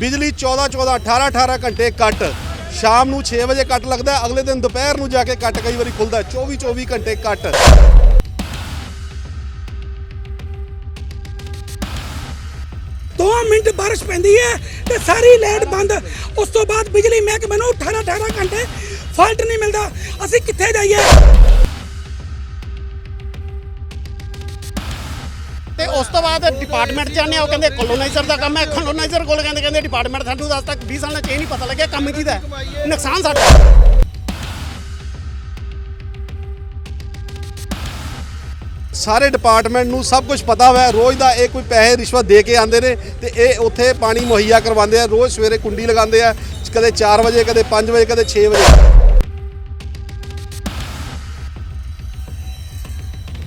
ਬਿਜਲੀ 14 14 18 18 ਘੰਟੇ ਕੱਟ। ਸ਼ਾਮ ਨੂੰ 6 ਵਜੇ ਕੱਟ ਲੱਗਦਾ ਅਗਲੇ ਦਿਨ ਦੁਪਹਿਰ ਨੂੰ ਜਾ ਕੇ ਕੱਟ ਕਈ ਵਾਰੀ ਖੁੱਲਦਾ 24 24 ਘੰਟੇ ਕੱਟ। ਦੋ ਮਿੰਟ ਬਾਰਿਸ਼ ਪੈਂਦੀ ਹੈ ਤੇ ਸਾਰੀ ਲਾਈਟ ਬੰਦ। ਉਸ ਤੋਂ ਬਾਅਦ ਬਿਜਲੀ ਮਹਿਕਮੇ ਨੂੰ 18 18 ਘੰਟੇ ਫਾਲਟ ਨਹੀਂ ਮਿਲਦਾ। ਅਸੀਂ ਕਿੱਥੇ ਜਾਈਏ? ਤੇ ਉਸ ਤੋਂ ਬਾਅਦ ਡਿਪਾਰਟਮੈਂਟ ਜਾਂਦੇ ਆ, ਉਹ ਕਹਿੰਦੇ ਕਲੋਨਾਈਜ਼ਰ ਦਾ ਕੰਮ ਹੈ ਕਲੋਨਾਈਜ਼ਰ ਕੋਲ ਕਹਿੰਦੇ ਕਹਿੰਦੇ ਡਿਪਾਰਟਮੈਂਟ ਸਾਨੂੰ ਦੱਸ ਤੱਕ 20 ਸਾਲਾਂ ਚ ਇਹ ਨਹੀਂ ਪਤਾ ਲੱਗਿਆ, ਕੰਮ ਕਿਹਦਾ ਹੈ। ਨੁਕਸਾਨ ਸਾਡਾ। ਸਾਰੇ ਡਿਪਾਰਟਮੈਂਟ ਨੂੰ ਸਭ ਕੁਝ ਪਤਾ ਹੋਇਆ, ਰੋਜ਼ ਦਾ ਇਹ ਕੋਈ ਪੈਸੇ ਰਿਸ਼ਵਤ ਦੇ ਕੇ ਆਉਂਦੇ ਨੇ ਤੇ ਇਹ ਉੱਥੇ ਪਾਣੀ ਮੁਹੱਈਆ ਕਰਵਾਉਂਦੇ ਆ, ਰੋਜ਼ ਸਵੇਰੇ ਕੁੰਡੀ ਲਗਾਉਂਦੇ ਆ, ਕਦੇ 4 ਵਜੇ, ਕਦੇ 5 ਵਜੇ, ਕਦੇ 6 ਵਜੇ।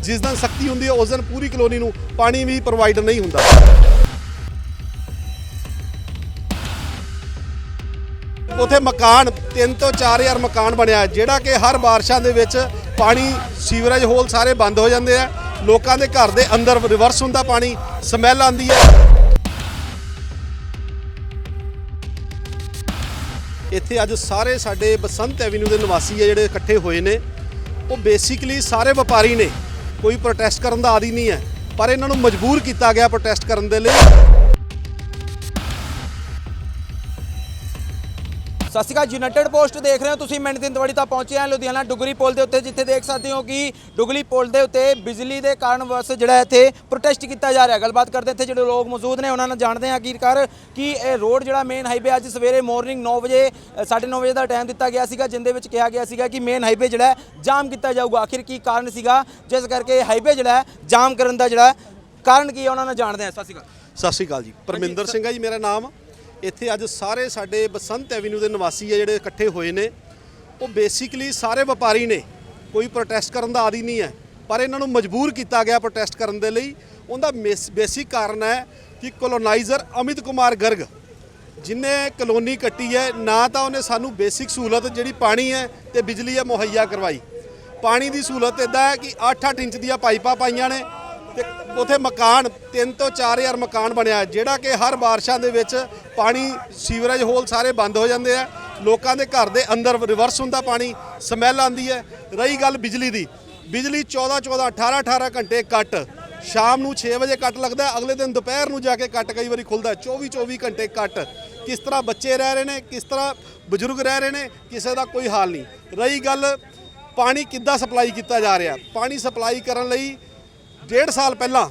ਜਿਸ ਦਿਨ ਸਖਤੀ ਹੁੰਦੀ ਹੈ, ਉਸ ਦਿਨ ਪੂਰੀ ਕਲੋਨੀ ਨੂੰ ਪਾਣੀ ਵੀ ਪ੍ਰੋਵਾਈਡ ਨਹੀਂ ਹੁੰਦਾ। ਉਥੇ ਮਕਾਨ 3 ਤੋਂ 4000 ਮਕਾਨ ਬਣਿਆ ਜਿਹੜਾ ਕਿ ਹਰ ਬਾਰਿਸ਼ਾਂ ਦੇ ਵਿੱਚ ਪਾਣੀ, ਸੀਵਰੇਜ ਹੋਲ ਸਾਰੇ ਬੰਦ ਹੋ ਜਾਂਦੇ ਆ। ਲੋਕਾਂ ਦੇ ਘਰ ਦੇ ਅੰਦਰ ਰਿਵਰਸ ਹੁੰਦਾ ਪਾਣੀ ਸਮੈਲ ਆਉਂਦੀ ਹੈ। ਇੱਥੇ ਅੱਜ ਸਾਰੇ ਸਾਡੇ ਬਸੰਤ ਐਵੀਨਿਊ ਦੇ ਨਿਵਾਸੀ ਆ ਜਿਹੜੇ ਇਕੱਠੇ ਹੋਏ ਨੇ। ਉਹ ਬੇਸਿਕਲੀ ਸਾਰੇ ਵਪਾਰੀ ਨੇ। ਕੋਈ ਪ੍ਰੋਟੈਸਟ ਕਰਨ ਦਾ ਆਦੀ ਨਹੀਂ ਹੈ, ਪਰ ਇਹਨਾਂ ਨੂੰ ਮਜਬੂਰ ਕੀਤਾ ਗਿਆ ਪ੍ਰੋਟੈਸਟ ਕਰਨ ਦੇ ਲਈ। ਸਤਿ ਸ਼੍ਰੀ ਅਕਾਲ ਯੂਨਾਈਟਿਡ ਪੋਸਟ ਦੇਖ ਰਹੇ ਹੋ ਤੁਸੀਂ ਮਿੰਟ ਦਿਨ ਦਵਾੜੀ ਤਾਂ ਪਹੁੰਚੇ ਆ ਲੁਧਿਆਣਾ ਡੁਗਰੀ ਪੁਲ ਦੇ ਉੱਤੇ ਜਿੱਥੇ ਦੇਖ ਸਕਦੇ ਹੋ ਕਿ ਡੁਗਰੀ ਪੁਲ ਦੇ ਉੱਤੇ ਬਿਜਲੀ ਦੇ ਕਾਰਨ ਵਸ ਜਿਹੜਾ ਇੱਥੇ ਪ੍ਰੋਟੈਸਟ ਕੀਤਾ ਜਾ ਰਿਹਾ। ਗੱਲਬਾਤ ਕਰਦੇ ਇੱਥੇ ਜਿਹੜੇ ਲੋਕ ਮੌਜੂਦ ਨੇ ਉਹਨਾਂ ਨਾਲ ਜਾਣਦੇ ਹਾਂ ਆਖਿਰਕਾਰ ਕਿ ਇਹ ਰੋਡ ਜਿਹੜਾ ਮੇਨ ਹਾਈਵੇ ਅੱਜ ਸਵੇਰੇ ਮਾਰਨਿੰਗ 9 ਵਜੇ ਅ, ਸਾਢੇ 9 ਵਜੇ ਦਾ ਟਾਈਮ ਦਿੱਤਾ ਗਿਆ ਸੀਗਾ ਜਿੰਦੇ ਵਿੱਚ ਕਿਹਾ ਗਿਆ ਸੀਗਾ ਕਿ ਮੇਨ ਹਾਈਵੇ ਜਿਹੜਾ ਜਾਮ ਕੀਤਾ ਜਾਊਗਾ। ਆਖਿਰ ਕੀ ਕਾਰਨ ਸੀਗਾ? ਜਿਸ ਕਰਕੇ ਹਾਈਵੇ ਜਿਹੜਾ ਜਾਮ ਕਰਨ ਦਾ ਜਿਹੜਾ ਕਾਰਨ ਕੀ ਹੈ ਉਹਨਾਂ ਨਾਲ ਜਾਣਦੇ ਹਾਂ। ਸਤਿ ਸ਼੍ਰੀ ਅਕਾਲ। ਸਤਿ ਸ਼੍ਰੀ ਅਕਾਲ ਜੀ। ਪਰਮਿੰਦਰ ਸਿੰਘ ਹੈ ਜੀ ਮੇਰਾ ਨਾਮ। ਇੱਥੇ ਅੱਜ ਸਾਰੇ ਸਾਡੇ ਬਸੰਤ ਐਵੀਨਿਊ ਦੇ ਨਿਵਾਸੀ ਆ ਜਿਹੜੇ ਇਕੱਠੇ ਹੋਏ ਨੇ। ਉਹ ਬੇਸਿਕਲੀ ਸਾਰੇ ਵਪਾਰੀ ਨੇ। ਕੋਈ ਪ੍ਰੋਟੈਸਟ ਕਰਨ ਦਾ ਆਦੀ ਨਹੀਂ ਹੈ। ਪਰ ਇਹਨਾਂ ਨੂੰ ਮਜਬੂਰ ਕੀਤਾ ਗਿਆ ਪ੍ਰੋਟੈਸਟ ਕਰਨ ਦੇ ਲਈ। ਉਹਦਾ ਬੇਸਿਕ ਕਾਰਨ ਹੈ ਕਿ ਕੋਲੋਨਾਈਜ਼ਰ ਅਮਿਤ ਕੁਮਾਰ ਗਰਗ, ਜਿਨੇ ਕਲੋਨੀ ਕੱਟੀ ਹੈ, ਨਾ ਤਾਂ ਉਹਨੇ ਸਾਨੂੰ ਬੇਸਿਕ ਸਹੂਲਤ ਜਿਹੜੀ ਪਾਣੀ ਹੈ ਤੇ ਬਿਜਲੀ ਹੈ ਮੁਹੱਈਆ ਕਰਵਾਈ। ਪਾਣੀ ਦੀ ਸਹੂਲਤ ਇਦਾਂ ਹੈ ਕਿ 8-8 ਇੰਚ ਦੀਆਂ ਪਾਈਪਾਂ ਪਾਈਆਂ ਨੇ। ਤੇ ਉਥੇ ਮਕਾਨ 3 ਤੋਂ 4000 ਮਕਾਨ ਬਣਿਆ ਜਿਹੜਾ ਕਿ ਹਰ ਬਾਰਿਸ਼ਾਂ ਦੇ ਵਿੱਚ ਪਾਣੀ ਸੀਵਰੇਜ ਹੋਲ ਸਾਰੇ ਬੰਦ ਹੋ ਜਾਂਦੇ ਆ। ਲੋਕਾਂ ਦੇ ਘਰ ਦੇ ਅੰਦਰ ਰਿਵਰਸ ਹੁੰਦਾ ਪਾਣੀ ਸਮੈਲ ਆਉਂਦੀ ਹੈ। ਰਹੀ ਗੱਲ ਬਿਜਲੀ ਦੀ। ਬਿਜਲੀ 14 14 18 18 ਘੰਟੇ ਕੱਟ। ਸ਼ਾਮ ਨੂੰ 6 ਵਜੇ ਕੱਟ ਲੱਗਦਾ ਅਗਲੇ ਦਿਨ ਦੁਪਹਿਰ ਨੂੰ ਜਾ ਕੇ ਕੱਟ ਕਈ ਵਾਰੀ ਖੁੱਲਦਾ ਹੈ, 24 24 ਘੰਟੇ ਕੱਟ। ਕਿਸ ਤਰ੍ਹਾਂ ਬੱਚੇ ਰਹਿ ਰਹੇ ਨੇ ਕਿਸ ਤਰ੍ਹਾਂ ਬਜ਼ੁਰਗ ਰਹਿ ਰਹੇ ਨੇ ਕਿਸੇ ਦਾ ਕੋਈ ਹਾਲ ਨਹੀਂ। ਰਹੀ ਗੱਲ ਪਾਣੀ ਕਿੱਦਾਂ ਸਪਲਾਈ ਕੀਤਾ ਜਾ ਰਿਹਾ? ਪਾਣੀ ਸਪਲਾਈ ਕਰਨ ਲਈ ਡੇਢ ਸਾਲ ਪਹਿਲਾਂ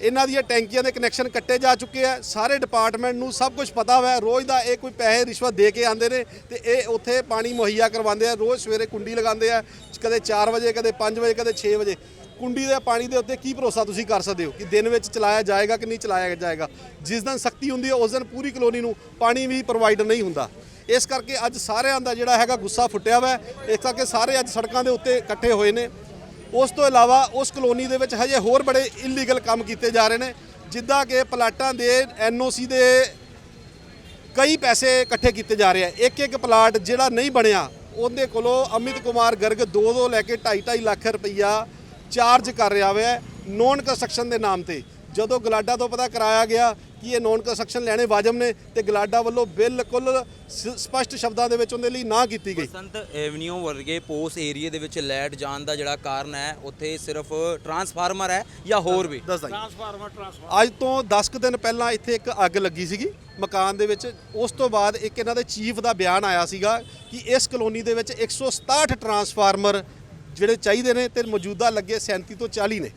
ਇਹਨਾਂ ਦੀਆਂ ਟੈਂਕੀਆਂ ਦੇ ਕਨੈਕਸ਼ਨ ਕੱਟੇ ਜਾ ਚੁੱਕੇ ਆ। ਸਾਰੇ ਡਿਪਾਰਟਮੈਂਟ ਨੂੰ ਸਭ ਕੁਝ ਪਤਾ ਹੋਇਆ। ਰੋਜ਼ ਦਾ ਇਹ ਕੋਈ ਪੈਸੇ ਰਿਸ਼ਵਤ ਦੇ ਕੇ ਆਉਂਦੇ ਨੇ ਤੇ ਇਹ ਉੱਥੇ ਪਾਣੀ ਮੁਹੱਈਆ ਕਰਵਾਉਂਦੇ ਆ। ਰੋਜ਼ ਸਵੇਰੇ ਕੁੰਡੀ ਲਗਾਉਂਦੇ ਆ, ਕਦੇ 4 ਵਜੇ, ਕਦੇ 5 ਵਜੇ, ਕਦੇ 6 ਵਜੇ। ਕੁੰਡੀ ਦੇ ਪਾਣੀ ਦੇ ਉੱਤੇ ਕੀ ਭਰੋਸਾ ਤੁਸੀਂ ਕਰ ਸਕਦੇ ਹੋ ਕਿ ਦਿਨ ਵਿੱਚ ਚਲਾਇਆ ਜਾਏਗਾ ਕਿ ਨਹੀਂ ਚਲਾਇਆ ਜਾਏਗਾ? ਜਿਸ ਦਿਨ ਸਖਤੀ ਹੁੰਦੀ ਹੈ, ਉਸ ਦਿਨ ਪੂਰੀ ਕਲੋਨੀ ਨੂੰ ਪਾਣੀ ਵੀ ਪ੍ਰੋਵਾਈਡ ਨਹੀਂ ਹੁੰਦਾ। ਇਸ ਕਰਕੇ ਅੱਜ ਸਾਰਿਆਂ ਦਾ ਜਿਹੜਾ ਹੈਗਾ ਗੁੱਸਾ ਫੁੱਟਿਆ ਹੋਇਆ ਇਸ ਕਰਕੇ ਸਾਰੇ ਅੱਜ ਸੜਕਾਂ ਦੇ ਉੱਤੇ ਇਕੱਠੇ ਹੋਏ ਨੇ। ਉਸ ਤੋਂ ਇਲਾਵਾ ਉਸ ਕਲੋਨੀ ਦੇ ਵਿੱਚ ਹਜੇ ਹੋਰ ਬੜੇ ਇਲੀਗਲ ਕੰਮ ਕੀਤੇ ਜਾ ਰਹੇ ਨੇ, ਜਿੱਦਾਂ ਕਿ ਪਲਾਟਾਂ ਦੇ ਐਨਓਸੀ ਦੇ ਕਈ ਪੈਸੇ ਇਕੱਠੇ ਕੀਤੇ ਜਾ ਰਹੇ ਆ। ਇੱਕ ਇੱਕ ਪਲਾਟ ਜਿਹੜਾ ਨਹੀਂ ਬਣਿਆ, ਉਹਦੇ ਕੋਲੋਂ ਅਮਿਤ ਕੁਮਾਰ ਗਰਗ 2-2 ਲੈ ਕੇ 2.5 ਲੱਖ ਰੁਪਈਆ ਚਾਰਜ ਕਰ ਰਿਹਾ ਹੋਇਆ ਨੋਨ ਕੰਸਟਰਕਸ਼ਨ ਦੇ ਨਾਮ ਤੇ। ਜਦੋਂ ਗਲਾਡਾ ਤੋਂ ਪਤਾ ਕਰਾਇਆ ਗਿਆ ਕਿ ਇਹ ਨੋਨ ਕੰਸਟਰਕਸ਼ਨ ਲੈਣੇ ਵਾਜਬ ਨੇ ਤੇ ਗਲਾਡਾ ਵੱਲੋਂ ਬਿਲਕੁਲ ਸ- ਸਪਸ਼ਟ ਸ਼ਬਦਾਂ ਦੇ ਵਿੱਚ ਉਹਦੇ ਲਈ ਨਾ ਕੀਤੀ ਗਈ। ਸੰਤ ਐਵਨਿਊ ਵਰਗੇ ਪੋਸ ਏਰੀਆ ਦੇ ਵਿੱਚ ਲਾਈਟ ਜਾਣ ਦਾ ਜਿਹੜਾ ਕਾਰਨ ਹੈ ਉੱਥੇ ਸਿਰਫ ਟਰਾਂਸਫਾਰਮਰ ਹੈ ਜਾਂ ਹੋਰ ਵੀ? ਦੱਸਦਾ ਟਰਾਂਸਫਾਰਮਰ ਅੱਜ ਤੋਂ 10 ਕੁ ਦਿਨ ਪਹਿਲਾਂ ਇੱਥੇ ਇੱਕ ਅੱਗ ਲੱਗੀ ਸੀਗੀ ਮਕਾਨ ਦੇ ਵਿੱਚ। ਉਸ ਤੋਂ ਬਾਅਦ ਇੱਕ ਇਹਨਾਂ ਦੇ ਚੀਫ ਦਾ ਬਿਆਨ ਆਇਆ ਸੀਗਾ ਕਿ ਇਸ ਕਲੋਨੀ ਦੇ ਵਿੱਚ 167 ਟਰਾਂਸਫਾਰਮਰ ਜਿਹੜੇ ਚਾਹੀਦੇ ਨੇ ਤੇ ਮੌਜੂਦਾ ਲੱਗੇ 37 ਤੋਂ 40 ਨੇ।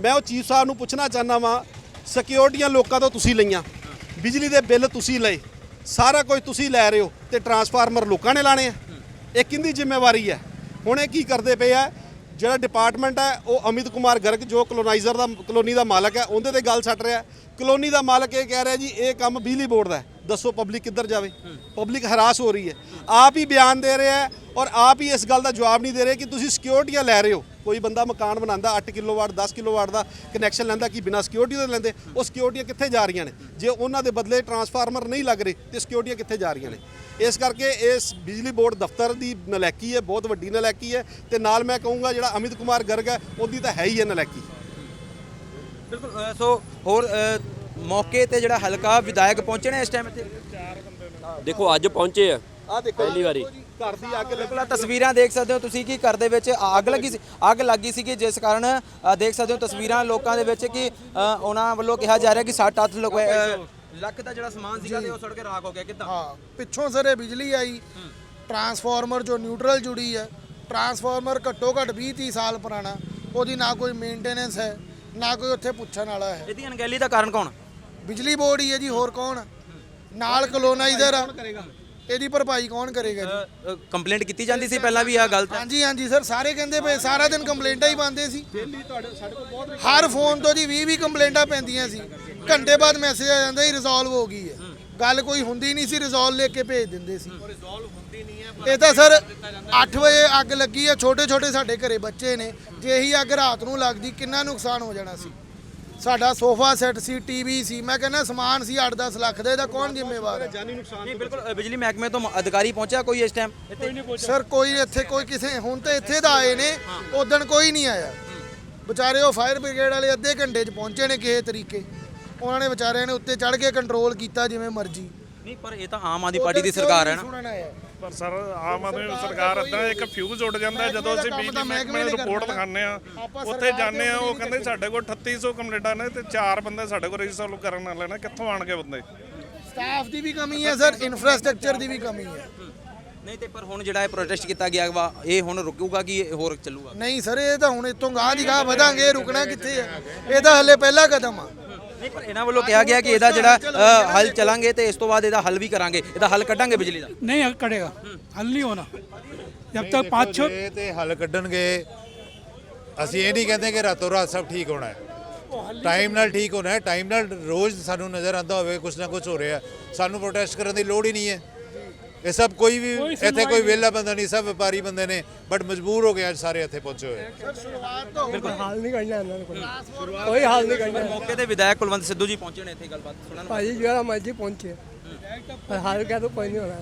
ਮੈਂ ਉਹ ਚੀਫ ਸਾਹਿਬ ਨੂੰ ਪੁੱਛਣਾ ਚਾਹੁੰਦਾ ਵਾਂ ਸਿਕਿਉਰਟੀਆਂ ਲੋਕਾਂ ਤੋਂ ਤੁਸੀਂ ਲਈਆਂ। ਬਿਜਲੀ ਦੇ ਬਿੱਲ ਤੁਸੀਂ ਲਏ। ਸਾਰਾ ਕੁਝ ਤੁਸੀਂ ਲੈ ਰਹੇ ਹੋ ਤੇ ਟਰਾਂਸਫਾਰਮਰ ਲੋਕਾਂ ਨੇ ਲਾਣੇ ਆ। ਇਹ ਕਿੰਦੀ ਜ਼ਿੰਮੇਵਾਰੀ ਹੈ? ਹੁਣ ਇਹ ਕੀ ਕਰਦੇ ਪਏ ਆ? ਜਿਹੜਾ ਡਿਪਾਰਟਮੈਂਟ ਹੈ, ਉਹ ਅਮਿਤ ਕੁਮਾਰ ਗਰਗ, ਜੋ ਕਲੋਨਾਈਜ਼ਰ ਦਾ, ਕਲੋਨੀ ਦਾ ਮਾਲਕ ਹੈ, ਉਹਦੇ ਤੇ ਗੱਲ ਛੱਡ ਰਿਹਾ ਕਲੋਨੀ ਦਾ ਮਾਲਕ ਇਹ ਕਹਿ ਰਿਹਾ ਜੀ, ਇਹ ਕੰਮ ਬਿਜਲੀ ਬੋਰਡ ਦਾ ਦੱਸੋ ਪਬਲਿਕ ਕਿੱਧਰ ਜਾਵੇ? ਪਬਲਿਕ ਹਰਾਸ ਹੋ ਰਹੀ ਹੈ। ਆਪ ਹੀ ਬਿਆਨ ਦੇ ਰਿਹਾ ਔਰ ਆਪ ਹੀ ਇਸ ਗੱਲ ਦਾ ਜਵਾਬ ਨਹੀਂ ਦੇ ਰਹੇ ਕਿ ਤੁਸੀਂ ਸਿਕਿਉਰਟੀਆਂ ਲੈ ਰਹੇ ਹੋ। ਕੋਈ ਬੰਦਾ ਮਕਾਨ ਬਣਾਉਂਦਾ 8 ਕਿਲੋਵਾਟ 10 ਕਿਲੋਵਾਟ ਦਾ ਕਨੈਕਸ਼ਨ ਲੈਂਦਾ ਕਿ ਬਿਨਾਂ ਸਿਕਿਉਰਿਟੀ ਦੇ ਲੈਂਦੇ? ਉਹ ਸਿਕਿਉਰਟੀਆਂ ਕਿੱਥੇ ਜਾ ਰਹੀਆਂ ਨੇ? ਜੇ ਉਹਨਾਂ ਦੇ ਬਦਲੇ ਟਰਾਂਸਫਾਰਮਰ ਨਹੀਂ ਲੱਗ ਰਹੇ ਤੇ ਸਿਕਿਉਰਟੀਆਂ ਕਿੱਥੇ ਜਾ ਰਹੀਆਂ ਨੇ? ਇਸ ਕਰਕੇ ਇਸ ਬਿਜਲੀ ਬੋਰਡ ਦਫ਼ਤਰ ਦੀ ਨਲੈਕੀ ਹੈ ਬਹੁਤ ਵੱਡੀ ਨਲੈਕੀ ਹੈ ਤੇ ਨਾਲ ਮੈਂ ਕਹੂੰਗਾ ਜਿਹੜਾ ਅਮਿਤ ਕੁਮਾਰ ਗਰਗ ਹੈ ਉਹਦੀ ਤਾਂ ਹੈ ਹੀ ਹੈ ਨਲੈਕੀ। ਬਿਲਕੁਲ ਸੋ ਹੋਰ ਮੌਕੇ ਤੇ ਜਿਹੜਾ ਹਲਕਾ ਵਿਧਾਇਕ ਪਹੁੰਚੇ ਨੇ ਇਸ ਟਾਈਮ ਇੱਥੇ? ਦੇਖੋ ਅੱਜ ਪਹੁੰਚੇ ਆ। ਆ ਦੇਖੋ। ਪਹਿਲੀ ਵਾਰੀ। ਘਰ ਦੀ ਅੱਗ ਲੱਗੀ ਬਿਲਕੁਲ ਤਸਵੀਰਾਂ ਦੇਖ ਸਕਦੇ ਹੋ ਤੁਸੀਂ ਕਿ ਘਰ ਦੇ ਵਿੱਚ ਅੱਗ ਲੱਗੀ ਸੀ ਅੱਗ ਲੱਗੀ ਸੀ ਕਿ ਜਿਸ ਕਾਰਨ ਅ, ਦੇਖ ਸਕਦੇ ਹੋ ਤਸਵੀਰਾਂ ਲੋਕਾਂ ਦੇ ਵਿੱਚ ਕਿ ਅ, ਉਹਨਾਂ ਵੱਲੋਂ ਕਿਹਾ ਜਾ ਰਿਹਾ ਕਿ 7-8 ਲੋਕ ਅ, ਲੱਖ ਦਾ ਜਿਹੜਾ ਸਮਾਨ ਸੀਗਾ ਤੇ ਉਹ ਸੜ ਕੇ ਰਾਖ ਹੋ ਗਿਆ ਕਿੱਦਾਂ? ਹਾਂ ਪਿੱਛੋਂ ਸਰੇ ਬਿਜਲੀ ਆਈ ਟਰਾਂਸਫਾਰਮਰ ਜੋ ਨਿਊਟਰਲ ਜੁੜੀ ਹੈ ਟਰਾਂਸਫਾਰਮਰ ਘੱਟੋ ਘੱਟ 20 30 ਸਾਲ ਪੁਰਾਣਾ ਉਹਦੀ ਨਾ ਕੋਈ ਮੇਨਟੇਨੈਂਸ ਹੈ ਨਾ ਕੋਈ ਉੱਥੇ ਪੁੱਛਣ ਵਾਲਾ ਹੈ। ਇਹਦੀ ਅਣਗਹਿਲੀ ਦਾ ਕਾਰਨ ਕੌਣ? ਬਿਜਲੀ ਬੋਰਡ ਹੀ ਹੈ ਜੀ ਹੋਰ ਕੌਣ? ਨਾਲ ਕਲੋਨਾਈਜ਼ਰ ਆ। ਇਹਦੀ ਭਰਪਾਈ ਕੌਣ ਕਰੇਗਾ ਜੀ? ਕੰਪਲੇਂਟ ਕੀਤੀ ਜਾਂਦੀ ਸੀ ਪਹਿਲਾਂ ਵੀ ਆ ਗੱਲ ਤਾਂ ਹਾਂਜੀ ਹਾਂਜੀ ਸਰ ਸਾਰੇ ਕਹਿੰਦੇ ਪਏ ਸਾਰਾ ਦਿਨ ਕੰਪਲੇਂਟਾਂ ਹੀ ਪਾਉਂਦੇ ਸੀ। ਹਰ ਫੋਨ ਤੋਂ ਜੀ 20 20 ਕੰਪਲੇਂਟਾਂ ਪੈਂਦੀਆਂ ਸੀ। ਘੰਟੇ ਬਾਅਦ ਮੈਸੇਜ ਆ ਜਾਂਦਾ ਹੀ ਰਿਜ਼ੋਲਵ ਹੋ ਗਈ ਹੈ। ਗੱਲ ਕੋਈ ਹੁੰਦੀ ਨਹੀਂ ਸੀ ਰਿਜ਼ੋਲਵ ਲਿਖ ਕੇ ਭੇਜ ਦਿੰਦੇ ਸੀ। ਇਹ ਤਾਂ ਸਰ 8 ਵਜੇ ਅੱਗ ਲੱਗੀ ਆ ਛੋਟੇ ਛੋਟੇ ਸਾਡੇ ਘਰੇ ਬੱਚੇ ਨੇ। ਜੇ ਇਹੀ ਅੱਗ ਰਾਤ ਨੂੰ ਲੱਗਦੀ ਕਿੰਨਾ ਨੁਕਸਾਨ ਹੋ ਜਾਣਾ ਸੀ? ਸਾਡਾ ਸੋਫਾ ਸੈੱਟ ਸੀ ਟੀਵੀ ਸੀ ਮੈਂ ਕਹਿੰਦਾ ਸਮਾਨ ਸੀ 8-10 ਲੱਖ ਦਾ ਇਹਦਾ ਕੌਣ ਜ਼ਿੰਮੇਵਾਰ ਹੈ? ਨਹੀਂ ਬਿਲਕੁਲ ਬਿਜਲੀ ਮਹਿਕਮੇ ਤੋਂ ਅਧਿਕਾਰੀ ਪਹੁੰਚਿਆ ਕੋਈ ਇਸ ਟਾਈਮ ਸਰ ਕੋਈ ਇੱਥੇ ਕੋਈ ਕਿਸੇ ਹੁਣ ਤਾਂ ਇੱਥੇ ਦਾ ਆਏ ਨੇ ਉਦੋਂ ਕੋਈ ਨਹੀਂ ਆਇਆ। ਵਿਚਾਰੇ ਉਹ ਫਾਇਰ ਬ੍ਰਿਗੇਡ ਵਾਲੇ ਅੱਧੇ ਘੰਟੇ 'ਚ ਪਹੁੰਚੇ ਨੇ ਕਿਸੇ ਤਰੀਕੇ। ਉਹਨਾਂ ਨੇ ਵਿਚਾਰਿਆਂ ਨੇ ਉੱਤੇ ਚੜ੍ਹ ਕੇ ਕੰਟਰੋਲ ਕੀਤਾ ਜਿਵੇਂ ਮਰਜ਼ੀ। ਨਹੀਂ ਪਰ ਇਹ ਤਾਂ ਆਮ ਆਦਮੀ ਪਾਰਟੀ ਦੀ ਸਰਕਾਰ ਹੈ ਨਾ। ਸੁਣਨ ਆਇਆ। ਪਰ ਸਰ ਆਮ ਆਦਮੀ ਸਰਕਾਰ ਇਦਾਂ ਇੱਕ ਫਿਊਜ਼ ਉੱਡ ਜਾਂਦਾ ਜਦੋਂ ਅਸੀਂ ਬਿਜਲੀ ਮਹਿਕਮੇ ਨੂੰ ਰਿਪੋਰਟ। ਦਿਖਾਉਂਦੇ ਆ ਉੱਥੇ ਜਾਂਦੇ ਆ ਉਹ ਕਹਿੰਦੇ ਸਾਡੇ ਕੋਲ 3800 ਕੰਪਲੇਂਟਾਂ ਨੇ ਤੇ ਚਾਰ ਬੰਦੇ ਸਾਡੇ ਕੋਲ ਰਜਿਸਟਰ ਕਰਨ ਵਾਲੇ ਨੇ। ਕਿੱਥੋਂ ਆਣਗੇ ਬੰਦੇ? ਸਟਾਫ ਦੀ ਵੀ ਕਮੀ ਹੈ ਸਰ ਇਨਫਰਾਸਟ੍ਰਕਚਰ ਦੀ ਵੀ ਕਮੀ ਹੈ। ਨਹੀਂ ਤੇ ਪਰ ਹੁਣ ਜਿਹੜਾ ਇਹ ਪ੍ਰੋਟੈਸਟ ਕੀਤਾ ਗਿਆ ਵਾ ਇਹ ਹੁਣ ਰੁਕੂਗਾ ਕਿ ਇਹ ਹੋਰ ਚੱਲੂਗਾ? ਨਹੀਂ ਸਰ ਇਹ ਤਾਂ ਹੁਣ ਇਤੋਂ ਗਾਹ ਦੀ ਗਾਹ ਵਧਾਂਗੇ ਰੁਕਣਾ ਕਿੱਥੇ ਹੈ? ਇਹ ਤਾਂ ਹਲੇ ਪਹਿਲਾ ਕਦਮ ਆ। ਨਹੀਂ ਪਰ ਇਹਨਾਂ ਵੱਲੋਂ ਕਿਹਾ ਗਿਆ ਕਿ ਇਹਦਾ ਜਿਹੜਾ ਅ, ਹੱਲ ਚਲਾਂਗੇ ਤੇ ਇਸ ਤੋਂ ਬਾਅਦ ਇਹਦਾ ਹੱਲ ਵੀ ਕਰਾਂਗੇ ਇਹਦਾ ਹੱਲ ਕੱਢਾਂਗੇ ਬਿਜਲੀ ਦਾ नहीं हल करेगा हल नहीं होना जब तक पाँच छः ਇਹ ਤੇ ਹੱਲ ਕੱਢਣਗੇ ਅਸੀਂ ਇਹ ਨਹੀਂ ਕਹਿੰਦੇ ਕਿ ਰਾਤੋਂ ਰਾਤ ਸਭ ਠੀਕ ਹੋਣਾ ਹੈ ਟਾਈਮ ਨਾਲ ਠੀਕ ਹੋਣਾ ਹੈ ਟਾਈਮ ਨਾਲ ਰੋਜ਼ ਸਾਨੂੰ ਨਜ਼ਰ ਆਉਂਦਾ ਹੋਵੇ ਕੁਝ ਨਾ ਕੁਝ ਹੋ ਰਿਹਾ ਸਾਨੂੰ ਪ੍ਰੋਟੈਸਟ ਕਰਨ ਦੀ ਲੋੜ ਹੀ ਨਹੀਂ ਹੈ ਇਹ ਸਭ ਕੋਈ ਵੀ ਇੱਥੇ ਕੋਈ ਵਿਹਲਾ ਬੰਦਾ ਨਹੀਂ ਸਭ ਵਪਾਰੀ ਬੰਦੇ ਨੇ ਬਟ ਮਜਬੂਰ ਹੋ ਗਏ ਅੱਜ ਸਾਰੇ ਇੱਥੇ ਪਹੁੰਚੇ ਹੋਏ। ਹਾਲ ਨਹੀਂ ਇਹਨਾਂ ਨੂੰ ਕੋਈ। ਕੋਈ ਹਾਲ ਨਹੀਂ ਕਰਨਾ ਮੌਕੇ ਤੇ ਵਿਧਾਇਕ ਕੁਲਵੰਤ ਸਿੱਧੂ ਜੀ ਪਹੁੰਚੇ ਨੇ ਇੱਥੇ ਗੱਲਬਾਤ ਸੁਣਨ ਭਾਜੀ ਜਿਹੜਾ ਮਰਜ਼ੀ ਪਹੁੰਚੇ। ਪਰ ਹਾਲ ਕਹਿ ਦੋ ਕੋਈ ਨਹੀਂ ਹੋਣਾ।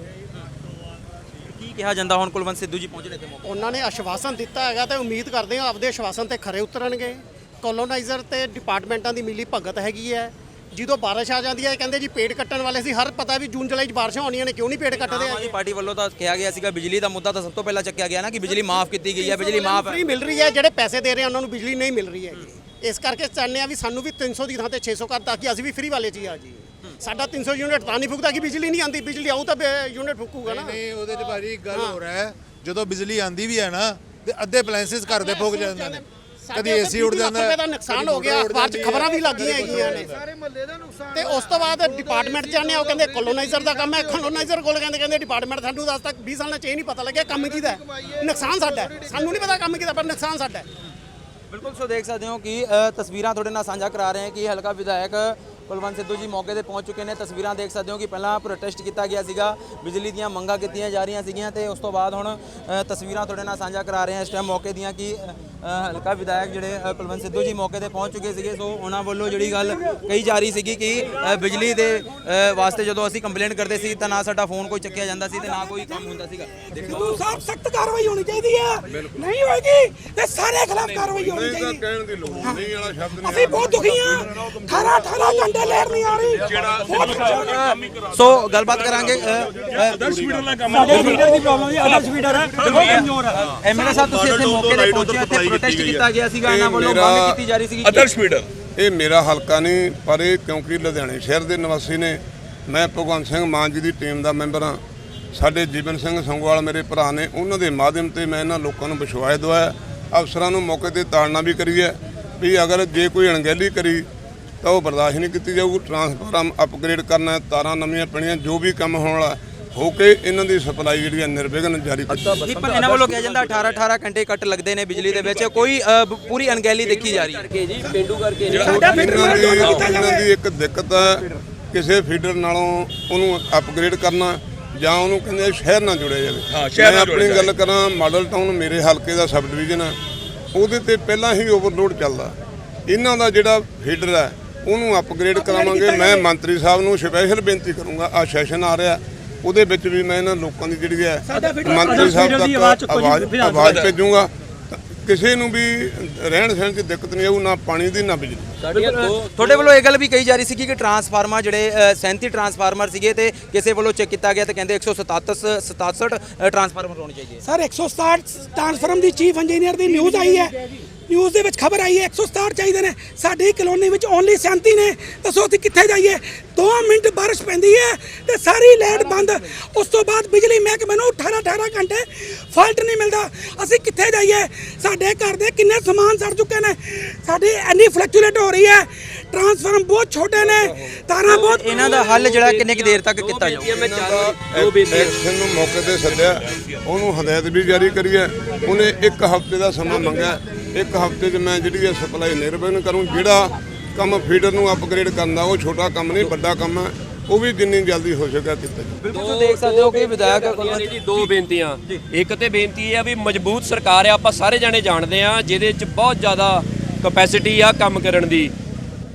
ਕੀ ਕਿਹਾ ਜਾਂਦਾ ਹੁਣ ਕੁਲਵੰਤ ਸਿੱਧੂ ਜੀ ਪਹੁੰਚੇ ਨੇ ਇੱਥੇ ਮੌਕੇ ਉਹਨਾਂ ਨੇ ਆਸ਼ਵਾਸਨ ਦਿੱਤਾ ਹੈਗਾ ਤੇ ਉਮੀਦ ਕਰਦੇ ਹਾਂ ਆਪਦੇ ਆਸ਼ਵਾਸਨ ਤੇ ਖਰੇ ਉਤਰਨਗੇ। ਕੋਲੋਨਾਈਜ਼ਰ ਤੇ ਡਿਪਾਰਟਮੈਂਟਾਂ ਦੀ ਮਿਲੀ ਭਗਤ ਹੈਗੀ ਹੈ। ਜਦੋਂ ਬਾਰਿਸ਼ ਆ ਜਾਂਦੀ ਹੈ ਕਹਿੰਦੇ ਜੀ ਪੇੜ ਕੱਟਣ ਵਾਲੇ ਸੀ। ਹਰ ਪਤਾ ਵੀ ਜੂਨ ਜੁਲਾਈ 'ਚ ਬਾਰਿਸ਼ਾਂ ਹੋਣੀਆਂ ਨੇ ਕਿਉਂ ਨਹੀਂ ਪੇੜ ਕੱਟਦੇ ਆਮ ਆਦਮੀ ਪਾਰਟੀ ਵੱਲੋਂ ਤਾਂ ਕਿਹਾ ਗਿਆ ਸੀਗਾ ਬਿਜਲੀ ਦਾ ਮੁੱਦਾ ਤਾਂ ਸਭ ਤੋਂ ਪਹਿਲਾਂ ਚੱਕਿਆ ਗਿਆ ਨਾ ਕਿ ਬਿਜਲੀ ਮਾਫ ਕੀਤੀ ਗਈ ਹੈ ਬਿਜਲੀ ਮਾਫ ਹੈ ਫ੍ਰੀ ਮਿਲ ਰਹੀ ਹੈ ਜਿਹੜੇ ਪੈਸੇ ਦੇ ਰਹੇ ਆ ਉਹਨਾਂ ਨੂੰ ਬਿਜਲੀ ਨਹੀਂ ਮਿਲ ਰਹੀ ਹੈਗੀ। ਇਸ ਕਰਕੇ ਚਾਹੁੰਦੇ ਆ ਵੀ ਸਾਨੂੰ ਵੀ 300 ਦੀ ਥਾਂ ਤੇ 600 ਕਰ ਤਾਂ ਕਿ ਅਸੀਂ ਵੀ ਫ੍ਰੀ ਵਾਲੇ 'ਚ ਹੀ ਆ ਜੀ। ਸਾਡਾ 300 ਯੂਨਿਟ ਤਾਂ ਨਹੀਂ ਫੁੱਕਦਾ ਕਿ ਬਿਜਲੀ ਨਹੀਂ ਆਉਂਦੀ ਬਿਜਲੀ ਆਊ ਤਾਂ ਯੂਨਿਟ ਫੁੱਕੂਗਾ ਨਾ। ਨਹੀਂ ਉਹਦੇ 'ਚ ਭਾਜੀ ਗੱਲ ਹੋ। ਰਿਹਾ ਹੈ ਜਦੋਂ ਬਿਜਲੀ ਆਂਦੀ ਵੀ ਹੈ ਨਾ ਤੇ ਅੱਧੇ ਅਪਲਾਈਐਂਸਿਸ ਘਰ ਦੇ ਫੁੱਕ ਜਾਂਦੇ ਨੇ। ਕਦੀ ਏਸੀ ਉੱਡ ਜਾਂਦਾ ਰੁਪਏ ਦਾ ਨੁਕਸਾਨ ਹੋ ਗਿਆ ਅਖਬਾਰ 'ਚ ਖਬਰਾਂ ਵੀ ਲੱਗੀਆਂ ਹੈਗੀਆਂ ਨੇ। ਸਾਰੇ ਮਹੱਲੇ ਦਾ ਨੁਕਸਾਨ ਤੇ ਉਸ ਤੋਂ ਬਾਅਦ ਡਿਪਾਰਟਮੈਂਟ ਜਾਂਦੇ ਆ ਉਹ ਕਹਿੰਦੇ ਕੋਲੋਨਾਈਜ਼ਰ ਦਾ ਕੰਮ ਹੈ ਕੋਲੋਨਾਈਜ਼ਰ ਕੋਲ ਕਹਿੰਦੇ ਕਹਿੰਦੇ ਡਿਪਾਰਟਮੈਂਟ ਸਾਨੂੰ ਅੱਜ ਤੱਕ 20 ਸਾਲਾਂ ਚ ਇਹ ਨਹੀਂ ਪਤਾ ਲੱਗਿਆ ਕੰਮ ਕਿਹਦਾ ਨੁਕਸਾਨ ਸਾਡਾ ਹੈ। ਸਾਨੂੰ ਨਹੀਂ ਪਤਾ ਕੰਮ ਕਿਹਦਾ ਪਰ ਨੁਕਸਾਨ ਸਾਡਾ ਹੈ। ਬਿਲਕੁਲ ਸੋ ਦੇਖ ਸਕਦੇ ਹੋ ਕਿ ਤਸਵੀਰਾਂ ਤੁਹਾਡੇ ਨਾਲ ਸਾਂਝਾ ਕਰਾ ਰਹੇ ਹਾਂ ਕਿ ਹਲਕਾ ਵਿਧਾਇਕ ਕੁਲਵੰਤ ਸਿੱਧੂ ਜੀ ਮੌਕੇ ਤੇ ਪਹੁੰਚ ਚੁੱਕੇ ਨੇ। ਤਸਵੀਰਾਂ ਦੇਖ ਸਕਦੇ ਹੋ ਕਿ ਪਹਿਲਾਂ ਪ੍ਰੋਟੈਸਟ ਕੀਤਾ ਗਿਆ ਸੀਗਾ ਬਿਜਲੀ ਦੀਆਂ ਮੰਗਾਂ ਕੀਤੀਆਂ ਜਾ ਰਹੀਆਂ ਸੀਗੀਆਂ ਤੇ ਉਸ ਤੋਂ ਬਾਅਦ ਹੁਣ ਤਸਵੀਰਾਂ ਤੁਹਾਡੇ ਨਾਲ ਸਾਂਝਾ ਕਰਾ ਰਹੇ ਹਾਂ ਇਸ ਟਾਈਮ ਮੌਕੇ ਦੀਆਂ ਕਿ ਹਲਕਾ ਵਿਧਾਇਕ ਜਿਹੜੇ ਕੁਲਵੰਤ ਸਿੱਧੂ ਜੀ ਮੌਕੇ ਤੇ ਪਹੁੰਚ ਚੁੱਕੇ ਸੀਗੇ ਸੋ ਉਹਨਾਂ ਵੱਲੋਂ ਜਿਹੜੀ ਗੱਲ ਕਹੀ ਜਾ ਰਹੀ ਸੀਗੀ ਕਿ ਬਿਜਲੀ ਦੇ ਵਾਸਤੇ ਜਦੋਂ ਅਸੀਂ ਕੰਪਲੇਂਟ ਕਰਦੇ ਸੀ ਤਾਂ ਨਾ ਸਾਡਾ ਫੋਨ ਕੋਈ ਚੱਕਿਆ ਜਾਂਦਾ ਸੀ ਤੇ ਨਾ ਕੋਈ ਕੰਮ ਹੁੰਦਾ ਸੀਗਾ। ਦੇਖੋ। ਸਿੱਧੂ ਸਾਹਿਬ ਸਖਤ ਕਾਰਵਾਈ ਹੋਣੀ ਚਾਹੀਦੀ ਹੈ। ਨਹੀਂ ਹੋਏਗੀ ਤੇ ਸਾਰੇ ਖਿਲਾਫ ਕਾਰਵਾਈ ਹੋਣੀ ਚਾਹੀਦੀ। ਕਹਿਣ ਦੀ ਲੋੜ ਨਹੀਂ ਵਾਲਾ ਸ਼ਬਦ ਅਸੀਂ ਬਹੁਤ ਦੁਖੀ ਹਾਂ। 18 18 ਘੰਟੇ ਲੇਟ ਨਹੀਂ ਆ ਰਹੀ। ਸੋ ਗੱਲਬਾਤ ਕਰਾਂਗੇ ਅਦਰਸ਼ ਫੀਡਰ ਦਾ ਕੰਮ ਸਾਡੇ ਫੀਡਰ ਦੀ ਪ੍ਰੋਬਲਮ ਹੈ ਅਦਰਸ ਹੈ। ਕਮਜ਼ੋਰ ਹੈ। ਐਮਐਲਏ ਸਾਹਿਬ ਤੁਸੀਂ ਇੱਥੇ ਮੌਕੇ ਤੇ ਪਹੁੰਚੇ ਇੱਥੇ ਪ੍ਰੋਟੈਸਟ ਕੀਤਾ ਗਿਆ ਸੀਗਾ ਇਹਨਾਂ ਵੱਲੋਂ ਮੰਗ ਕੀਤੀ ਜਾ ਰਹੀ ਸੀਗੀ। ਆਦਰਸ਼ ਫੀਡਰ ਇਹ ਮੇਰਾ ਹਲਕਾ ਨਹੀਂ ਪਰ ਇਹ ਕਿਉਂਕਿ ਲੁਧਿਆਣੇ ਸ਼ਹਿਰ ਦੇ ਨਿਵਾਸੀ ਨੇ। ਮੈਂ ਭਗਵੰਤ ਸਿੰਘ ਮਾਨ ਜੀ ਦੀ ਟੀਮ ਦਾ ਮੈਂਬਰ ਹਾਂ। ਸਾਡੇ ਜੀਵਨ ਸਿੰਘ ਸੰਗਵਾਲ ਮੇਰੇ ਭਰਾ ਨੇ ਉਹਨਾਂ ਦੇ ਮਾਧਿਅਮ ਤੇ ਮੈਂ ਇਹਨਾਂ ਲੋਕਾਂ ਨੂੰ ਵਿਸ਼ਵਾਸ ਦਵਾਇਆ। ਅਫਸਰਾਂ ਨੂੰ ਮੌਕੇ ਤੇ ਤਾੜਨਾ ਵੀ ਕਰੀ ਹੈ ਵੀ ਅਗਰ ਜੇ ਕੋਈ ਅਣਗਹਿਲੀ ਕਰੀ ਤਾਂ ਉਹ ਬਰਦਾਸ਼ਤ ਨਹੀਂ ਕੀਤੀ ਜਾਊਗੀ। ਟਰਾਂਸਫਾਰਮ ਅਪਗ੍ਰੇਡ ਕਰਨਾ ਤਾਰਾਂ ਨਵੀਆਂ ਪੈਣੀਆਂ ਜੋ ਵੀ ਕੰਮ ਹੋਣ ਵਾਲਾ ਹੋ ਕੇ ਇਹਨਾਂ ਦੀ ਸਪਲਾਈ ਜਿਹੜੀ ਹੈ ਨਿਰਵਿਘਨ ਜਾਰੀ ਕੀਤੀ। ਨਹੀਂ ਪਰ ਇਹਨਾਂ ਵੱਲੋਂ ਕਿਹਾ ਜਾਂਦਾ 18 18 ਘੰਟੇ ਕੱਟ ਲੱਗਦੇ ਨੇ ਬਿਜਲੀ ਦੇ ਵਿੱਚ। ਕੋਈ ਅ, ਬ- ਪੂਰੀ ਅਣਗਹਿਲੀ ਦੇਖੀ ਜਾ ਰਹੀ ਹੈ। ਕਰਕੇ ਜੀ ਪਿੰਡੂ ਕਰਕੇ ਸਾਡਾ ਫੀਡਰ ਇਹਨਾਂ ਦੀ ਇਹਨਾਂ ਇੱਕ ਦਿੱਕਤ ਹੈ ਕਿਸੇ ਫੀਡਰ ਨਾਲੋਂ ਉਹਨੂੰ ਅਪਗ੍ਰੇਡ ਕਰਨਾ ਜਾਂ ਉਹਨੂੰ ਕਹਿੰਦੇ ਸ਼ਹਿਰ ਨਾਲ ਜੁੜਿਆ ਜਾਵੇ। ਮੈਂ ਆਪਣੀ ਗੱਲ ਕਰਾਂ ਮਾਡਲ ਟਾਊਨ ਮੇਰੇ ਹਲਕੇ ਦਾ ਸਬ ਡਿਵੀਜ਼ਨ ਹੈ। ਉਹਦੇ ਤੇ ਪਹਿਲਾਂ ਹੀ ਓਵਰਲੋਡ ਚੱਲਦਾ। ਇਹਨਾਂ ਦਾ ਜਿਹੜਾ ਫੀਡਰ ਹੈ ਉਹਨੂੰ ਅਪਗ੍ਰੇਡ ਕਰਾਵਾਂਗੇ। ਮੈਂ ਮੰਤਰੀ ਸਾਹਿਬ ਨੂੰ ਸਪੈਸ਼ਲ ਬੇਨਤੀ ਕਰੂੰਗਾ ਆ ਸੈਸ਼ਨ ਆ ਰਿਹਾ। ਉਹਦੇ ਵਿੱਚ ਵੀ ਮੈਂ ਇਹਨਾਂ ਲੋਕਾਂ ਦੀ ਜਿਹੜੀ ਹੈ ਮੰਤਰੀ ਸਾਹਿਬ ਤੱਕ ਆਵਾਜ਼ ਆਵਾਜ਼ ਭੇਜੂੰਗਾ। ਕਿਸੇ ਨੂੰ ਵੀ ਰਹਿਣ ਸਹਿਣ 'ਚ ਦਿੱਕਤ ਨਹੀਂ ਆਊ ਨਾ ਪਾਣੀ ਦੀ ਨਾ ਬਿਜਲੀ। ਸਾਡੀਆਂ ਤੁਹਾਡੇ ਵੱਲੋਂ ਇਹ ਗੱਲ ਵੀ ਕਹੀ ਜਾ ਰਹੀ ਸੀ ਕਿ ਟਰਾਂਸਫਾਰਮਰ ਜਿਹੜੇ ਅ, 37 ਟਰਾਂਸਫਾਰਮਰ ਸੀਗੇ ਤੇ ਕਿਸੇ ਵੱਲੋਂ ਚੈੱਕ ਕੀਤਾ ਗਿਆ ਤੇ ਕਹਿੰਦੇ 167 67 ਟਰਾਂਸਫਾਰਮਰ ਹੋਣੇ ਚਾਹੀਦੇ ਸਰ 167 ਟ੍ਰਾਂਸਫਾਰਮ ਦੀ ਚੀਫ ਇੰਜੀਨੀਅਰ ਦੀ ਨਿਊਜ਼ ਆਈ ਹੈ। ਨਿਊਜ਼ ਦੇ ਵਿੱਚ ਖਬਰ ਆਈ ਹੈ 167 ਚਾਹੀਦੇ ਨੇ। ਸਾਡੀ ਕਲੋਨੀ ਵਿੱਚ ਓਨਲੀ 37 ਨੇ। ਦੱਸੋ ਅਸੀਂ ਕਿੱਥੇ ਜਾਈਏ? 2 ਮਿੰਟ ਬਾਰਿਸ਼ ਪੈਂਦੀ ਹੈ ਤੇ ਸਾਰੀ ਲਾਈਟ ਬੰਦ। ਉਸ ਤੋਂ ਬਾਅਦ ਬਿਜਲੀ ਮਹਿਕਮੇ ਨੂੰ 18 18 ਘੰਟੇ ਫਾਲਟ ਨਹੀਂ ਮਿਲਦਾ। ਅਸੀਂ ਕਿੱਥੇ ਜਾਈਏ? ਸਾਡੇ ਘਰ ਦੇ ਕਿੰਨੇ ਸਮਾਨ ਸੜ ਚੁੱਕੇ ਨੇ। ਸਾਡੀ ਇੰਨੀ ਫਲਕਚੁਏਟ ਹੋ ਰਹੀ ਹੈ। ਟ੍ਰਾਂਸਫਾਰਮ ਬਹੁਤ ਛੋਟੇ ਨੇ। ਤਾਰਾਂ ਬਹੁਤ ਇਹਨਾਂ ਦਾ ਹੱਲ ਜਿਹੜਾ ਕਿੰਨੇ ਕੁ ਦੇਰ ਤੱਕ ਕੀਤਾ ਜਾਊਗਾ ਐਕਸ਼ਨ ਨੂੰ ਮੌਕੇ ਤੇ ਸੱਦਿਆ। ਉਹਨੂੰ ਹਦਾਇਤ ਵੀ ਜਾਰੀ ਕਰੀ ਹੈ। ਉਹਨੇ ਇੱਕ ਹਫ਼ਤੇ ਦਾ ਸਮਾਂ ਮੰਗਿਆ। ਇੱਕ ਹਫ਼ਤੇ 'ਚ ਮੈਂ ਜਿਹੜੀ ਹੈ ਸਪਲਾਈ ਨਿਰਵਿਘਨ ਕਰੂੰ ਜਿਹੜਾ ਕੰਮ ਫੀਡਰ ਨੂੰ ਅਪਗ੍ਰੇਡ ਕਰਨਾ ਉਹ ਛੋਟਾ ਕੰਮ ਨਹੀਂ ਵੱਡਾ ਕੰਮ ਹੈ ਉਹ ਵੀ ਜਿੰਨੀ ਜਲਦੀ ਹੋ ਸਕਿਆ ਕੀਤਾ ਜਾਵੇ। ਬਿਲਕੁਲ ਤੁਸੀਂ ਦੇਖ ਸਕਦੇ ਹੋ ਕਿ ਵਿਧਾਇਕ ਨੇ ਜੀ ਦੋ ਬੇਨਤੀਆਂ। ਇੱਕ ਤੇ ਬੇਨਤੀ ਇਹ ਆ ਵੀ ਮਜ਼ਬੂਤ ਸਰਕਾਰ ਆ ਆਪਾਂ ਸਾਰੇ ਜਾਣੇ ਜਾਣਦੇ ਆ ਜਿਹਦੇ ਚ ਬਹੁਤ ਜ਼ਿਆਦਾ ਕਪੈਸਿਟੀ ਆ ਕੰਮ ਕਰਨ ਦੀ।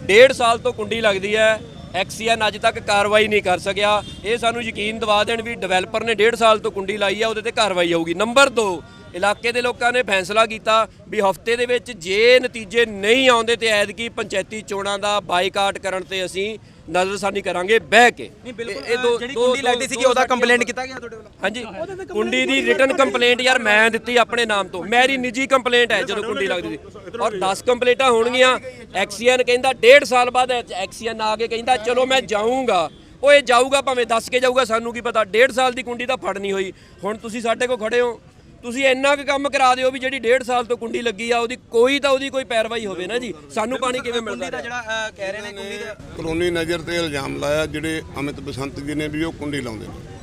ਡੇਢ ਸਾਲ ਤੋਂ ਕੁੰਡੀ ਲੱਗਦੀ ਹੈ ਐਕਸੀਐਨ ਅੱਜ ਤੱਕ ਕਾਰਵਾਈ ਨਹੀਂ ਕਰ ਸਕਿਆ। ਇਹ ਸਾਨੂੰ ਯਕੀਨ ਦਿਵਾ ਦੇਣ ਵੀ ਡਿਵੈਲਪਰ ਨੇ ਡੇਢ ਸਾਲ ਤੋਂ ਕੁੰਡੀ ਲਾਈ ਆ ਉਹਦੇ ਤੇ ਕਾਰਵਾਈ ਆਊਗੀ ਨੰਬਰ 2 ਇਲਾਕੇ ਦੇ ਲੋਕਾਂ ਨੇ ਫੈਸਲਾ ਕੀਤਾ ਵੀ ਹਫ਼ਤੇ ਦੇ ਵਿੱਚ ਜੇ ਨਤੀਜੇ ਨਹੀਂ ਆਉਂਦੇ ਤੇ ਐਤਕੀ ਪੰਚਾਇਤੀ ਚੋਣਾਂ ਦਾ ਬਾਈਕਾਟ ਕਰਨ ਤੇ ਅਸੀਂ ਨਜ਼ਰਸਾਨੀ ਕਰਾਂਗੇ ਬਹਿ ਕੇ। ਇਹ ਦੋ- ਜਿਹੜੀ ਕੁੰਡੀ ਲੱਗਦੀ ਸੀ ਕਿ ਉਹਦਾ ਕੰਪਲੇਂਟ ਕੀਤਾ ਗਿਆ ਤੁਹਾਡੇ ਵੱਲੋਂ? ਹਾਂਜੀ ਕੁੰਡੀ ਦੀ ਰਿਟਨ ਕੰਪਲੇਂਟ ਯਾਰ ਮੈਂ ਦਿੱਤੀ ਆਪਣੇ ਨਾਮ ਤੋਂ। ਮੇਰੀ ਨਿੱਜੀ ਕੰਪਲੇਂਟ ਹੈ ਜਦੋਂ ਕੁੰਡੀ ਲੱਗਦੀ ਸੀ। ਔਰ 10 ਕੰਪਲੇਂਟਾਂ ਹੋਣਗੀਆਂ। ਐਕਸੀਅਨ ਕਹਿੰਦਾ ਡੇਢ ਸਾਲ ਬਾਅਦ ਐਕਸੀਅਨ ਆ ਕੇ ਕਹਿੰਦਾ ਚਲੋ ਮੈਂ ਜਾਊਂਗਾ। ਉਹ ਇਹ ਜਾਊਗਾ ਭਾਵੇਂ ਦੱਸ ਕੇ ਜਾਊਗਾ ਸਾਨੂੰ ਕੀ ਪਤਾ ਡੇਢ ਸਾਲ ਦੀ ਕੁੰਡੀ ਤਾਂ ਫੜ ਨਹੀਂ ਹੋਈ। ਹੁਣ ਤੁਸੀਂ ਸਾਡੇ ਕੋਲ ਖੜੇ ਹੋ। ਤੁਸੀਂ ਇੰਨਾ ਕੁ ਕੰਮ ਕਰਾ ਦਿਓ ਵੀ ਜਿਹੜੀ ਡੇਢ ਸਾਲ ਤੋਂ ਕੁੰਡੀ ਲੱਗੀ ਆ ਉਹਦੀ ਕੋਈ ਤਾਂ ਉਹਦੀ ਕੋਈ ਪੈਰਵਾਈ ਹੋਵੇ ਨਾ ਜੀ। ਸਾਨੂੰ ਪਾਣੀ ਕਿਵੇਂ ਮਿਲਦਾ ਦਾ ਜਿਹੜਾ ਕਹਿ ਰਹੇ ਨੇ ਕੁੰਡੀ ਦਾ ਕਲੋਨੀ ਨਜ਼ਰ ਤੇ ਇਲਜ਼ਾਮ ਲਾਇਆ ਜਿਹੜੇ ਅਮਿਤ ਬਸੰਤ ਜੀ ਨੇ ਵੀ ਉਹ ਕੁੰਡੀ ਲਾਉਂਦੇ ਨੇ।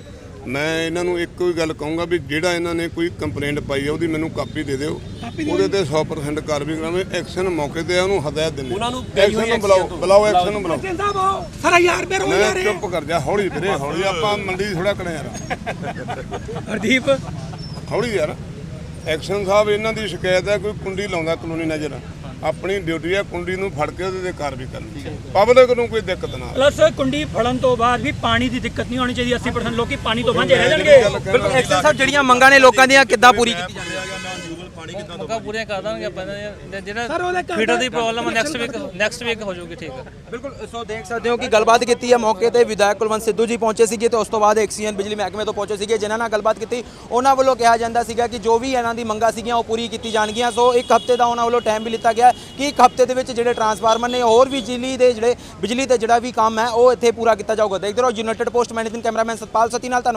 ਮੈਂ ਇਹਨਾਂ ਨੂੰ ਇੱਕੋ ਹੀ ਗੱਲ ਕਹੂੰਗਾ ਵੀ ਜਿਹੜਾ ਇਹਨਾਂ ਨੇ ਕੋਈ ਕੰਪਲੇਂਟ ਪਾਈ ਹੈ ਉਹਦੀ ਮੈਨੂੰ ਕਾਪੀ ਦੇ ਦਿਓ। ਉਹਦੇ ਤੇ 100% ਕਾਰਵਾਈ ਕਰਾਂਗੇ। ਐਕਸ਼ਨ ਮੌਕੇ ਤੇ ਆ, ਉਹਨੂੰ ਹਦਾਇਤ ਦਿੰਦੇ ਉਹਨਾਂ ਨੂੰ ਐਕਸ਼ਨ ਨੂੰ ਬੁਲਾਓ। ਬੁਲਾਓ ਐਕਸ਼ਨ ਨੂੰ ਬੁਲਾਓ। ਆਓ ਸਾਰਾ ਯਾਰ ਬੇਰ ਹੋ ਜਾ ਰਹੇ। ਚੁੱਪ ਕਰ ਜਾ ਹੌਲੀ ਵੀਰੇ ਹੌਲੀ। ਆਪਾਂ ਮੰਡੀ ਥੋੜਾ ਕਣੇ ਯਾਰ ਹਰਦੀਪ ਹੌਲੀ ਯਾਰ। ਐਕਸ਼ਨ ਸਾਹਿਬ ਇਹਨਾਂ ਦੀ ਸ਼ਿਕਾਇਤ ਹੈ ਕੋਈ ਕੁੰਡੀ ਲਾਉਂਦਾ ਕਾਨੂੰਨੀ ਨਜ਼ਰ। ਆਪਣੀ ਡਿਊਟੀ ਹੈ ਕੁੰਡੀ ਨੂੰ ਫੜ ਕੇ ਉਹਦੇ ਤੇ ਕਾਰਵਾਈ ਕਰਨੀ ਪਬਲਿਕ ਨੂੰ ਕੋਈ ਦਿੱਕਤ ਨਾ। ਪਲੱਸ ਕੁੰਡੀ ਫੜਨ ਤੋਂ ਬਾਅਦ ਵੀ ਪਾਣੀ ਦੀ ਦਿੱਕਤ ਨਹੀਂ ਹੋਣੀ ਚਾਹੀਦੀ। 80% ਲੋਕੀ ਪਾਣੀ ਤੋਂ ਵਾਂਝੇ ਰਹਿ ਜਾਣਗੇ। ਬਿਲਕੁਲ ਐਕਸ਼ਨ ਸਾਹਿਬ ਜਿਹੜੀਆਂ ਮੰਗਾਂ ਨੇ ਲੋਕਾਂ ਦੀਆਂ ਕਿੱਦਾਂ ਪੂਰੀ ਕੀਤੀ ਜਾਣਗੀਆਂ ਮੌਕਾ ਪੂਰੀਆਂ ਕਰ ਦਾਂਗੇ ਆਪਾਂ ਇਹਨਾਂ ਦੀਆਂ। ਜਿਹੜਾ ਫੀਡਰ ਦਾ problem next week next week ਹੋ ਜਾਊਗੀ ਠੀਕ ਹੈ ਬਿਲਕੁਲ ਸੋ ਦੇਖ ਸਕਦੇ ਹੋ ਕਿ ਗੱਲਬਾਤ ਕੀਤੀ ਹੈ ਮੌਕੇ ਤੇ ਵਿਧਾਇਕ ਕੁਲਵੰਤ ਸਿੱਧੂ ਜੀ ਪਹੁੰਚੇ ਸੀਗੇ ਤੇ ਉਸ ਤੋਂ ਬਾਅਦ ਐਕਸੀਐਨ ਬਿਜਲੀ ਮਹਿਕਮੇ ਤੋਂ ਪਹੁੰਚੇ ਸੀਗੇ ਜਿਨ੍ਹਾਂ ਨਾਲ ਗੱਲਬਾਤ ਕੀਤੀ ਉਹਨਾਂ ਵੱਲੋਂ ਕਿਹਾ ਜਾਂਦਾ ਸੀਗਾ ਕਿ ਜੋ ਵੀ ਇਹਨਾਂ ਦੀ ਮੰਗਾਂ ਸੀਗੀਆਂ ਉਹ ਪੂਰੀ ਕੀਤੀ ਜਾਣਗੀਆਂ। ਸੋ ਇੱਕ ਹਫ਼ਤੇ ਦਾ ਉਹਨਾਂ ਵੱਲੋਂ ਟਾਈਮ ਵੀ ਲਿੱਤਾ ਗਿਆ ਕਿ ਇੱਕ ਹਫ਼ਤੇ ਦੇ ਵਿੱਚ ਜਿਹੜੇ ਟਰਾਂਸਫਾਰਮਰ ਨੇ ਹੋਰ ਵੀ ਬਿਜਲੀ ਦੇ ਜਿਹੜੇ ਬਿਜਲੀ ਤੇ ਜਿਹੜਾ ਵੀ ਕੰਮ ਹੈ ਉਹ ਇੱਥੇ ਪੂਰਾ ਕੀਤਾ ਜਾਊਗਾ। ਦੇਖਦੇ ਰਹੋ United post managing cameraman Satpal Sati ਨਾਲ ਧੰਨਵਾਦ